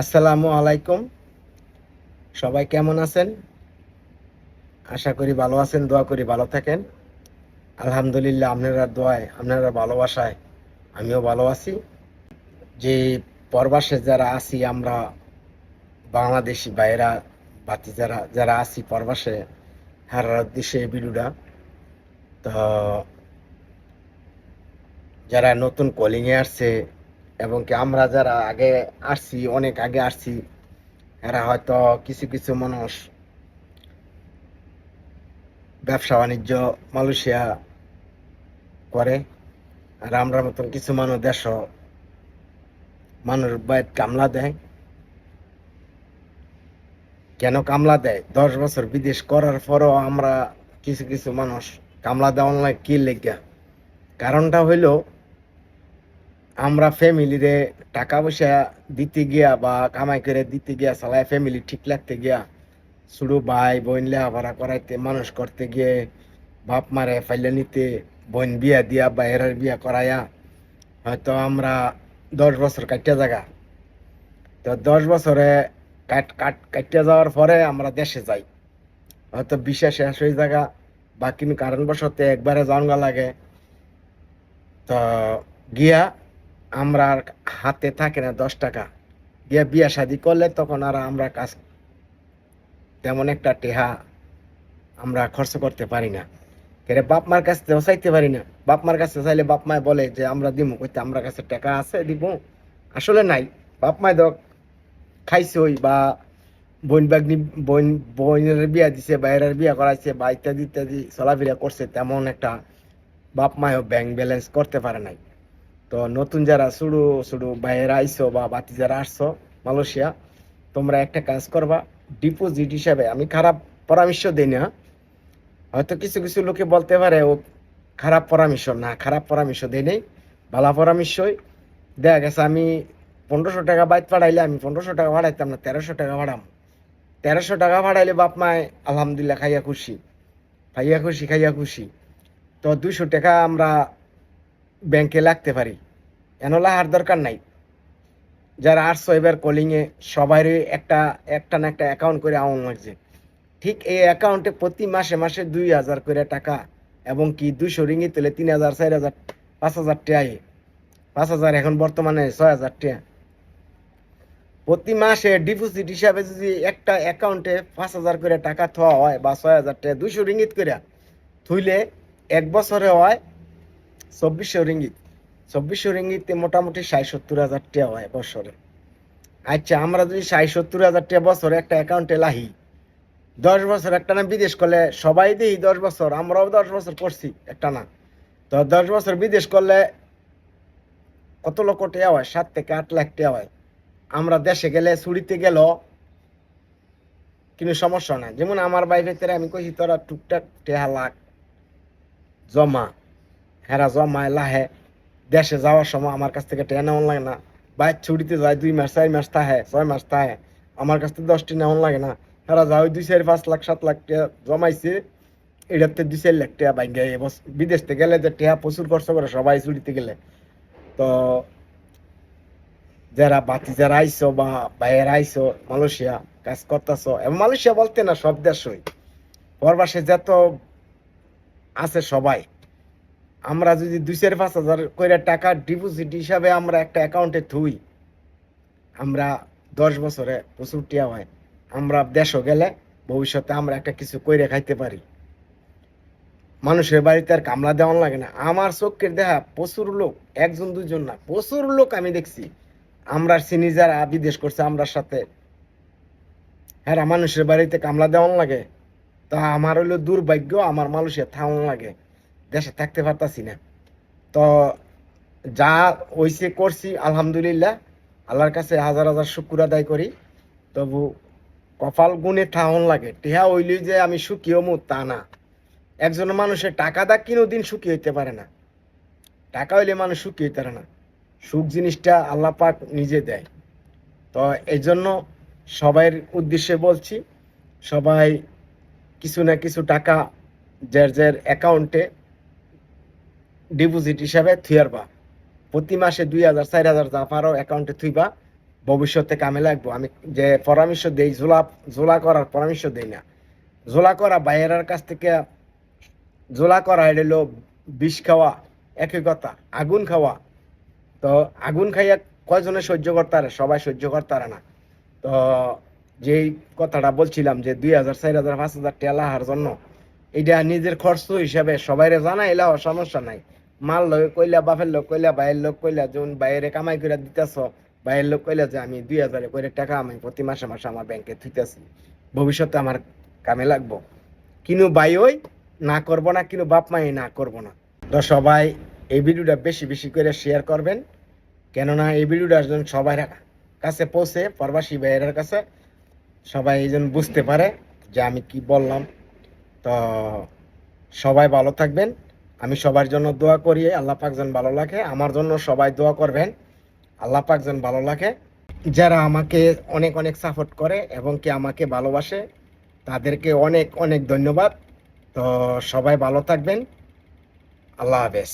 আসসালামু আলাইকুম। সবাই কেমন আছেন? আশা করি ভালো আছেন, দোয়া করি ভালো থাকেন। আলহামদুলিল্লাহ, আপনারা দোয়ায়, আপনারা ভালোবাসায়, আমিও ভালো আছি। যে পরবাসে যারা আছি, আমরা বাংলাদেশি বাইরা বাতি যারা যারা আছি পরবাসে, হারার এই ভিডিওটা। তো যারা নতুন কলিংয়ে আসছে এবং কি আমরা যারা আগে আসছি, অনেক আগে আসছি, এরা হয়তো কিছু কিছু মানুষ ব্যবসা বাণিজ্য, মালয়েশিয়া করে। আর আমরা মতন কিছু মানুষ দেশ মানুষ বাইর কামলা দেয়। কেন কামলা দেয়? দশ বছর বিদেশ করার পরও আমরা কিছু কিছু মানুষ কামলা দেওয়ার কি লেগা? কারণটা হইল আমরা ফ্যামিলিরে টাকা পয়সা দিতে গিয়া বা কামাই করে দিতে গিয়া, সালায় ফ্যামিলি ঠিক লাগতে গিয়া শুরু ভাই বোন লেখাপড়া করাইতে, মানুষ করতে গিয়ে বাপ মারে ফাইলে নিতে, বোন বিয়া দিয়া বা এরার বিয়া করাইয়া, হয়তো আমরা দশ বছর কাটিয়া জায়গা তো দশ বছরে কাট কাট, কাটিয়া যাওয়ার পরে আমরা দেশে যাই। হয়তো বিশেষ শেষ হয়ে জায়গা বা কিন্তু কারণবশত একবারে জন্মা লাগে তো গিয়া আমরা আর হাতে থাকে না দশ টাকা। দিয়ে বিয়া শাদি করলে তখন আর আমরা কাজ তেমন একটা টেহা আমরা খরচ করতে পারি না। কেরে বাপ মার কাছ চাইতে পারি না। বাপ মার কাছে চাইলে বাপ মায় বলে যে, আমরা দিব কইতে আমরা কাছে টাকা আছে দিব আসলে নাই। বাপ মায় দক খাইছই বা বোন বাগনি, বোন, বোনের বিয়া দিছে বাইরের বিয়া করাইছে বা ইত্যাদি ইত্যাদি, চলাফেরা করছে, তেমন একটা বাপ মায়ও ব্যাংক ব্যালেন্স করতে পারে নাই। তো নতুন যারা শুরু শুরু বাইরে আইসো বা বাতি যারা আসছো, মালয়েশিয়া, তোমরা একটা কাজ করবা ডিপোজিট হিসাবে, আমি খারাপ পরামর্শ দিই না। হয়তো কিছু কিছু লোকে বলতে পারে, ও, খারাপ পরামর্শ। না, খারাপ পরামর্শ দেই নেই, ভালো পরামর্শই। দেখা গেছে আমি পনেরোশো টাকা বাইক পাঠাইলে, আমি পনেরোশো টাকা ভাড়াইতাম না, তেরোশো টাকা ভাড়াম। তেরোশো টাকা ভাড়াইলে বাপ মায় আলহামদুলিল্লাহ খাইয়া খুশি খাইয়া খুশি খাইয়া খুশি। তো দুইশো টাকা আমরা ব্যাংকে লাগতে পারি। এন লাহার দরকার নাই। যারা আসছো এবার কলিংয়ে সবারই একটা একটা না একটা অ্যাকাউন্ট করে আমন লাগছে। ঠিক এই অ্যাকাউন্টে প্রতি মাসে মাসে দুই হাজার করে টাকা এবং কি দুশো রিঙ্গি তুলে তিন হাজার, চার হাজার, পাঁচ হাজার টাকা পাঁচ হাজার এখন বর্তমানে ছয় হাজার টাকা। প্রতি মাসে ডিপোজিট হিসাবে যদি একটা অ্যাকাউন্টে পাঁচ হাজার করে টাকা থোয়া হয় বা ছয় হাজার টাকা দুইশো রিঙ্গিত করে থুইলে এক বছরে হয় চব্বিশশো রিঙ্গিত। চব্বিশশো রিঙ্গিতে মোটামুটি ষাট সত্তর হাজার টাকা হয় বছরে। আচ্ছা আমরা যদি ষাট সত্তর হাজার টাকা বছরে একটা অ্যাকাউন্টে লাহি, দশ বছর একটা না বিদেশ করলে সবাই দিই দশ বছর, আমরাও দশ বছর করছি একটা না। তো দশ বছর বিদেশ করলে কত লক্ষ টাকা হয়? সাত থেকে আট লাখ টাকা হয়। আমরা দেশে গেলে চুরিতে গেল কিন্তু সমস্যা নাই। যেমন আমার ভেতরে আমি কইছি, তোরা টুকটাক টেহা লাখ জমা। হেরা জমায় লাহে। দেশে যাওয়ার সময় আমার কাছ থেকে টেহা নেওয়ান লাগে না। বাইক ছুটিতে যায় দুই মাস, চার মাস থাহে ছয় মাস থাহে আমার কাছ থেকে দশটি নেওয়ান লাগে না। হেরা যাও দুই, চার, পাঁচ লাখ, সাত লাখ টাকা জমাইছে। এটাতে দুই, চার লাখ টাকা বাইকে বিদেশ থেকে গেলে যে টেহা প্রচুর খরচ করে, সবাই ছুটিতে গেলে। তো যারা বাতি যারা আইসো বা বাইরে আইসো মালয়েশিয়া, কাজ করতেছো, এবং মালয়েশিয়া বলতে না সব দেশই। পরবাসে যত আছে সবাই। আমরা যদি দুই চার পাঁচ হাজার করে টাকা ডিপোজিট হিসাবে আমরা একটা অ্যাকাউন্টে থুই, আমরা দশ বছরে প্রচুর টিয়া হয়, আমরা দেশও গেলে ভবিষ্যতে আমরা একটা কিছু কইরে খাইতে পারি। মানুষের বাড়িতে আর কামলা দেওয়ান লাগে না। আমার চোখের দেখা প্রচুর লোক, একজন দুজন না, প্রচুর লোক আমি দেখছি। আমরা চিনি যারা বিদেশ করছে, আমরার সাথে। হ্যাঁ মানুষের বাড়িতে কামলা দেওয়ান লাগে, তা আমার হইল দুর্ভাগ্য, আমার মানুষের থাউন লাগে। দেশে থাকতে পারতাছি না। তো যা ওইসে করছি, আলহামদুলিল্লাহ। আল্লাহর কাছে হাজার হাজার শুকুর আদায় করি। তবু কপাল গুণে থাউন লাগে। টেহা হইলি যে আমি সুখী হমু, তা না। একজন মানুষের টাকা দা কিনো দিন সুখী হইতে পারে না। টাকা হইলে মানুষ সুখী হইতে পারে না। সুখ জিনিসটা আল্লাহ পাক নিজে দেয়। তো এই জন্য সবাইয়ের উদ্দেশ্যে বলছি, সবাই কিছু না কিছু টাকা যার যার অ্যাকাউন্টে ডিপোজিট হিসাবে থুয়ারবা প্রতি মাসে দুই হাজার, চার হাজার যা পারো অ্যাকাউন্টে থুইবা। ভবিষ্যতে কামে লাগবো। আমি যে পরামর্শ দেই, জোলা জোলা করার পরামর্শ দেই না। জোলা করা বাইরের কাছ থেকে, জোলা করা এটা হলো বিষ খাওয়া, একই কথা, আগুন খাওয়া। তো আগুন খাইয়া কয়জনে সহ্য করতারে? সবাই সহ্য করতারে না। তো যেই কথাটা বলছিলাম যে দুই হাজার, চার হাজার, পাঁচ হাজার টেলা হার জন্য, এটা নিজের খরচ হিসাবে সবাইরে জানাইলেও সমস্যা নাই। মাল লোক কইলা, বাপের লোক কইলা বাইরের লোক কইলা যখন বাইরে কামাই করে দিতেছ বাইরের লোক কইলা যে আমি দুই হাজার করে টাকা আমি প্রতি মাসে মাসে আমার ব্যাংকে থুইতেছি। ভবিষ্যতে আমার কামে লাগবো। কিনু বাই ওই, না করব না, কিনু বাপ মাই না করব না। তো সবাই এই ভিডিওটা বেশি বেশি করে শেয়ার করবেন। কেননা এই ভিডিওটা যেন সবাই কাছে পৌঁছে, প্রবাসী ভাইয়ের কাছে সবাই এই বুঝতে পারে যে আমি কি বললাম। তো সবাই ভালো থাকবেন। আমি সবার জন্য দোয়া করি, আল্লাহ পাক যেন ভালো লাগে আমার জন্য সবাই দোয়া করবেন, আল্লাহ পাকজন ভালো লাগে যারা আমাকে অনেক অনেক সাপোর্ট করে এবং কি আমাকে ভালোবাসে, তাদেরকে অনেক অনেক ধন্যবাদ। তো সবাই ভালো থাকবেন। আল্লাহ হাফেজ।